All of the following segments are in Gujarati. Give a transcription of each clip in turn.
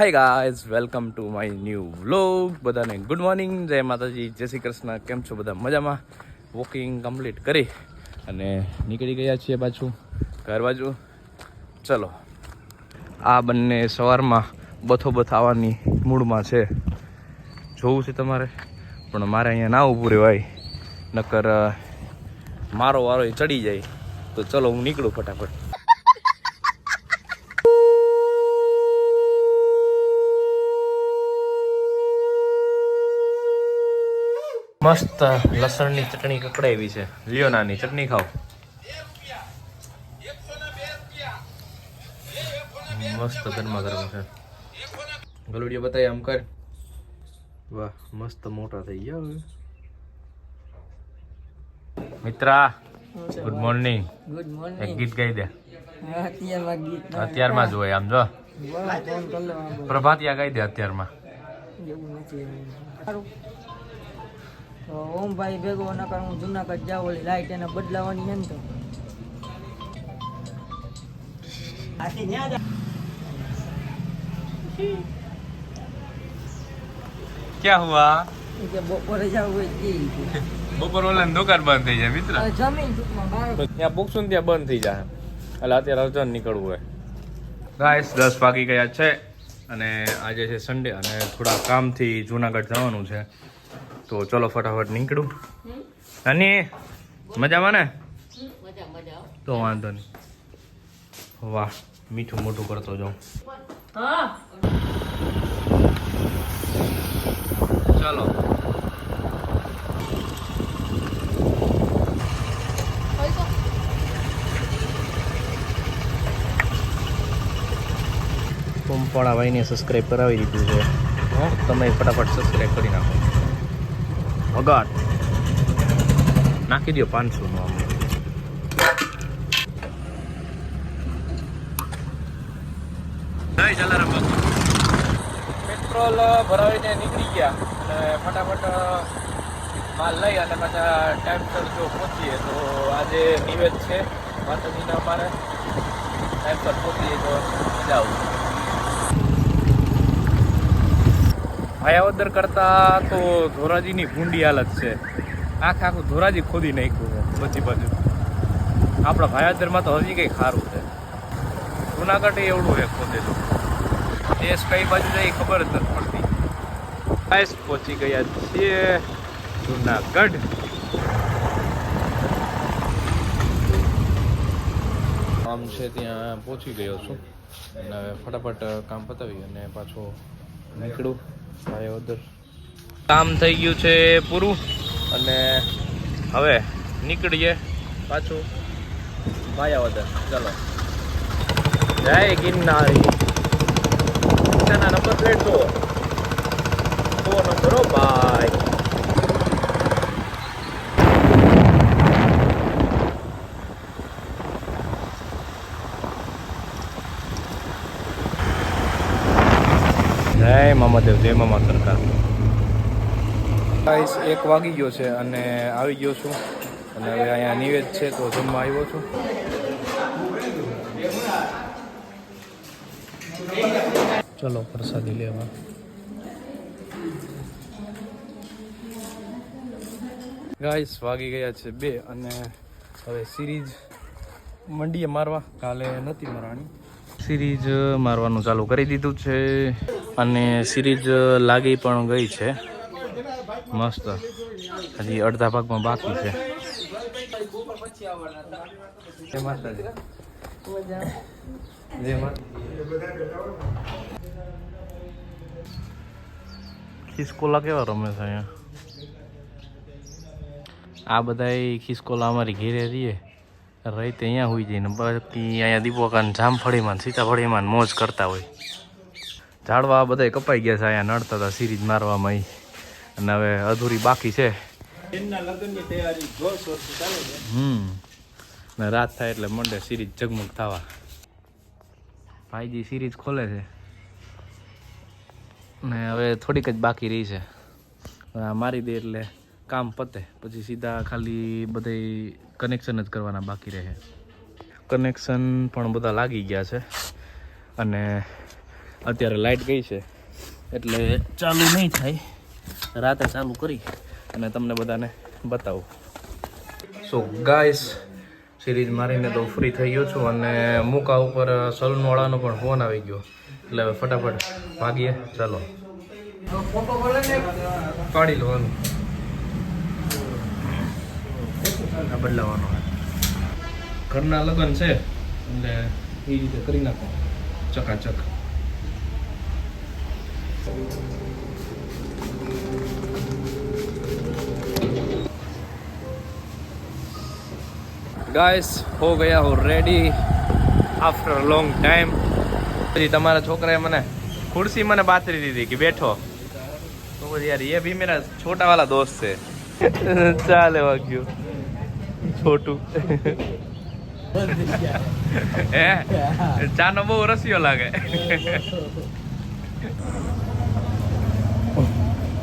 Hi guys welcome to my new vlog બધાને ગુડ મોર્નિંગ જય માતાજી, જય શ્રી કૃષ્ણ. કેમ છો બધા? મજામાં? વોકિંગ કમ્પ્લીટ કરી અને નીકળી ગયા છીએ પાછું ઘર બાજુ. ચલો, આ બંને સવારમાં બથો બથ આવવાની મૂડમાં છે. જોવું છે તમારે? પણ મારે અહીંયા ના ઊભું રહેવાય. નકર મારો વારો એ ચડી જાય. તો ચલો હું નીકળું ફટાફટ. મસ્ત લસણની ચટણી કકડાવી છે. લ્યો નાની ચટણી ખાઓ. મસ્ત ગરમા ગરમ છે. ગલુડિયો બતાવી આમ કર. વાહ મસ્ત મોટા થઈ ગયા હવે. મિત્રા ગુડ મોર્નિંગ ગુડ એક ગીત ગાઈ દે. અત્યારમાં જ હોય આમ જો. પ્રભાતિયા ગાઈ દે અત્યારમાં. તો ઓમભાઈ ભેગો નકર હું જુનાગઢ જાઉં ઓલી લાઈટ એને બદલાવાની છે ને તો ક્યાં હુઆ? બપોરે જાવું હોય. બપોર ઓલા દુકાન બંધ થઈ જાય મિત્ર. જમીન ત્યાં પૂછશું ત્યાં બંધ થઈ જાય. એટલે અત્યારે અર્જન નીકળવું હોય. ગાઈસ દસ વાગી ગયા છે અને આજે છે સન્ડે અને થોડા કામથી જુનાગઢ જવાનું છે. તો ચલો ફટાફટ નીકળું. નાની, મજામાં ને? તો વાંધો નહીં. વાહ, મીઠું મોટું કરતો જાઉં. ચલો. પંપાળા ભાઈને સબસ્ક્રાઈબ કરાવી દીધું છે. તમે ફટાફટ સબસ્ક્રાઈબ કરી નાખો. વગાડ નાખી દો પાંચસો નો પેટ્રોલ ભરાવીને નીકળી ગયા અને ફટાફટ માલ લઈ અને પાછા ટાઈમસર જો પહોંચીએ તો આજે નિવેદ છે માતાજીના અમારે. ટાઈમસર પહોંચીએ તો મજા આવશે ભાયાવદર કરતા તો ધોરાજીની ભૂંડી હાલત છે. આખે આખું ધોરાજી ખોદી નાખ્યું છે, બધી બાજુ. આપણા ભાયાવદરમાં તો હજી કંઈ ખારું છે. જુનાગઢ એવડું છે ખોદેલું. દેશ કઈ બાજુ જાય ખબર જ નથી પડતી. ગાઈસ, પહોંચી ગયા છીએ જુનાગઢ. આમ છે ત્યાં પહોંચી ગયો છું. અને ફટાફટ કામ પતાવી અને પાછો નીકળું. ભાઈઓદર કામ થઈ ગયું છે પૂરું. અને હવે નીકળીએ પાછું. માયાવદર ચલો. જય ગિરનારી. નંબર પ્લેટ જુઓ. નંબરો ભાઈ. જય મામાદેવ જય મામા સરકાર. ગાઈસ એક વાગી ગયો છે અને આવી ગયો છું. અને હવે અહીંયા નિવેદ છે તો જમવા આવ્યો છું. ચલો પ્રસાદી લેવા. ગાઈસ વાગી ગયા છે બે અને હવે સિરીઝ મંડીએ મારવા. કાલે નથી મારવાની. સિરીઝ મારવાનું ચાલુ કરી દીધું છે. અને સિરીઝ લાગી પણ ગઈ છે. મસ્ત. હજી અડધા ભાગમાં બાકી છે. ખિસકોલા કેવા રમે છે અહીંયા? આ બધાય ખિસકોલા અમારી ઘેરે રહીએ. રહી તે અહીંયા હોઈ જઈને બાકી અહીંયા દીપોકાન જામફળીમાં સીતાફળીમાં મોજ કરતા હોય. ઝાડવા બધા કપાઈ ગયા છે અહીંયા નડતા હતા સિરીજ મારવામાં અને હવે અધૂરી બાકી છે. હમ. ને રાત થાય એટલે મંડે સિરીજ ઝગમગ થવા. ભાઈજી સિરીજ ખોલે છે. ને હવે થોડીક જ બાકી રહી છે. આ મારી દે એટલે કામ પતે. પછી સીધા ખાલી બધે કનેક્શન જ કરવાના બાકી રહે. કનેક્શન પણ બધા લાગી ગયા છે. અને અત્યારે લાઇટ ગઈ છે. એટલે ચાલુ નહીં થાય. રાતે ચાલુ કરી અને તમને બધાને બતાવું. સો ગાઈસ સિરીઝ મારીને તો ફ્રી થઈ ગયો છું અને મુકા ઉપર સલૂનવાળાનો પણ ફોન આવી ગયો. એટલે હવે ફટાફટ ભાગીએ. ચાલો. કાઢી લેવાનું. બદલાવાનો ઘરના લગ્ન છે, એટલે એ રીતે કરી નાખો. ચકાચક. ગાઈસ હો ગયા હું રેડી આફ્ટર લોંગ ટાઈમ પછી તમારા છોકરાએ મને ખુરશી મને બાતરી દીધી કે બેઠો. તો પછી યાર, એ ભી મેરા છોટા વાળા દોસ્ત છે. ચાલે વાગ્યું. છોટું. હે? ચાનો બહુ રસિયો લાગે.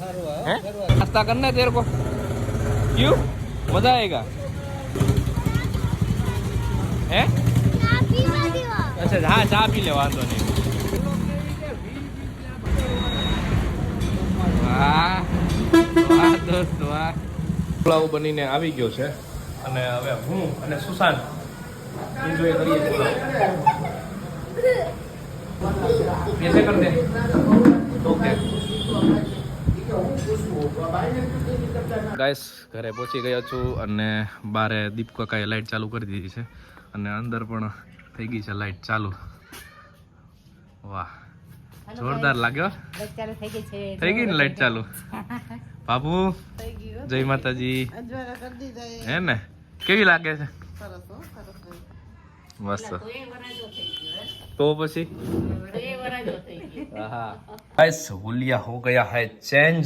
સારું હે હા કરવા नाश्ता करना है तेरे को क्यों मजा आएगा हैं काफी वीडियो अच्छा हाँ चા પી લે વાંધો નહીં વાહ વાહ દોસ્ત વાહ પુલાવ બનીને આવી ગયો છે અને હવે હું અને સુશાંત એન્જોય કરીએ છીએ कैसे कर दे ओके ગાઈસ ઘરે પહોંચી ગયો છું અને બારે દીપકાકાએ લાઇટ ચાલુ કરી દીધી છે અને અંદર પણ થઈ ગઈ છે લાઇટ ચાલુ. વાહ. જોરદાર લાગ્યો? થઈ ગઈ ને લાઇટ ચાલુ? બાબુ? જય માતાજી. હે ને? કેવી લાગે છે? મસ્ત. તો પછી? હા હુલિયા હો ગયા હે ચેન્જ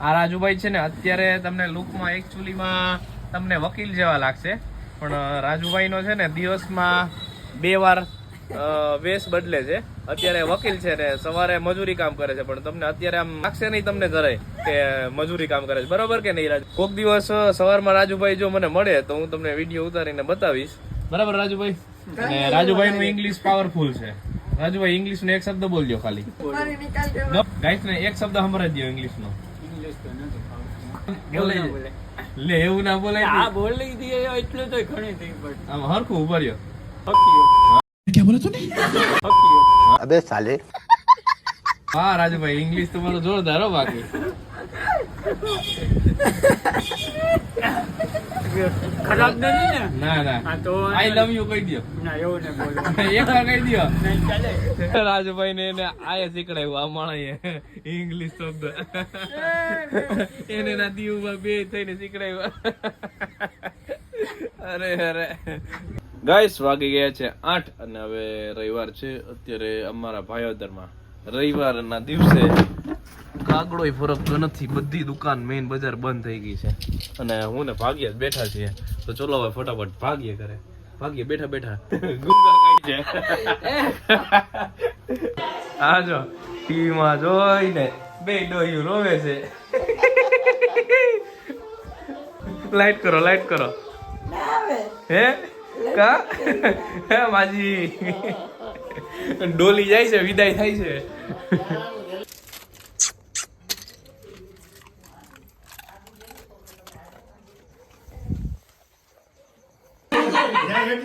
આ રાજુભાઈ છે ને અત્યારે તમને લુકમાં એકચ્યુઅલીમાં તમને વકીલ જેવા લાગશે. પણ રાજુભાઈનો છે ને દિવસમાં બે વાર વેશ બદલે છે. અત્યારે વકીલ છે ને સવારે મજૂરી કામ કરે છે. પણ તમને અત્યારે આમ લાગશે નહીં તમને જરાય કે મજૂરી કામ કરે છે. બરોબર કે નહીં રાજુ? કોક દિવસ સવારમાં રાજુભાઈ જો મને મળે તો હું તમને વીડિયો ઉતારીને બતાવીશ. બરાબર રાજુભાઈ? અને રાજુભાઈ નું ઇંગ્લિશ પાવરફુલ છે. રાજુભાઈ ઇંગ્લિશ નો એક શબ્દ બોલજો ખાલી. ગાઈસ ને એક શબ્દ સમરાજ્યો ઇંગ્લિશ નો. લે એવું ના બોલાય આ બોલી દે એટલું તો ઘણી થઈ પણ આમ હરખું ઊભો રહ્યો ક્યાં બોલે તું અબે સાલે. હા રાજુભાઈ ઇંગ્લિશ તમારો જોરદાર હો બાકી. ખરાબ નથી ને? ના ના. તો આઈ લવ યુ કહી દો ના એવું ને બોલો. એક કહી દો નહીં ચાલે. રાજુભાઈ ને એને આયે શીખડાયું આ માણસે ઇંગ્લિશ શબ્દ. એને ના દીવમાં બે થઈને શીખડાયું. અરે અરે. ગાઈસ વાગી ગયા છે આઠ અને હવે રવિવાર છે. અત્યારે અમારા ભાયોદરમાં રવિવારના દિવસે કાગડોય ફરક નથી બધી દુકાન મેઇન બજાર બંધ થઈ ગઈ છે. અને હું ને ભાગ્ય જ બેઠા છીએ તો ચલો હવે ફટાફટ ભાગીએ કરે. ભાગ્ય બેઠા બેઠા ગુંગા ખાઈ છે. આ જો ટીવીમાં જોઈને બે ડોયું રોવે છે. લાઈટ કરો લાઈટ કરો. હે? કા? હે માજી. ડોલી જાય છે વિદાય થાય છે.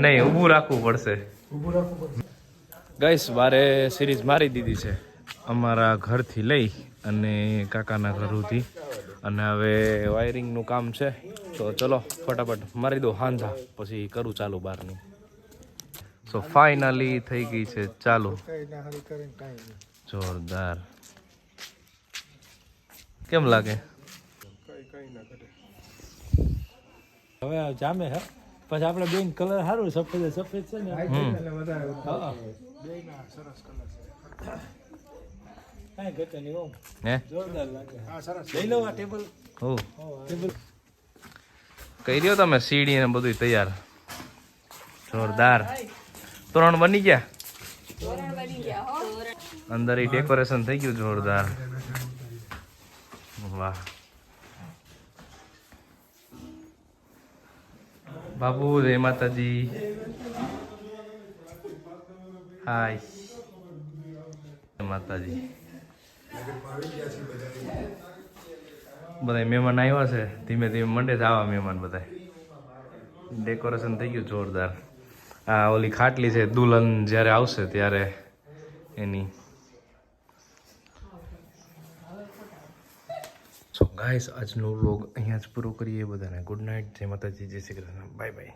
નહીં ઊભું રાખવું પડશે. ગઈસ મારે સિરીઝ મારી દીધી છે. અમારા ઘરથી લઈ અને કાકાના ઘર સુધી. અને હવે વાયરિંગનું કામ છે. તો ચલો ફટાફટ મારી દો હાંધા. પછી કરું ચાલુ બહારનું. સો ફાઇનલી થઈ ગઈ છે ચાલુ. જોરદાર. કેમ લાગે? હવે આ જામે હે. પછી આપણે બેન કલર સારું સફેદ સફેદ છે ને? હમ. હા. કાંઈ ઘટે નહીં ઓમ. હે? જોરદાર લાગે. લઈ લો આ ટેબલ હો ટેબલ કહી દો તમે સીડી ને બધું તૈયાર. જોરદાર. તોરણ બની ગયા? અંદર એ ડેકોરેશન થઈ ગયું જોરદાર. વાહ. બાબુ જય માતાજી હાય માતાજી બધા મહેમાન આવ્યા છે. ધીમે ધીમે મંડે જ આવા મહેમાન બધા ડેકોરેશન થઈ ગયું જોરદાર. આ ઓલી ખાટલી છે, દુલ્હન જ્યારે આવશે ત્યારે એની સો ગાઈસ, આજનો વ્લોગ અહીંયા જ પૂરો કરીએ. બધાને ગુડ નાઇટ. જય માતાજી, જય શ્રી કૃષ્ણ. Bye bye.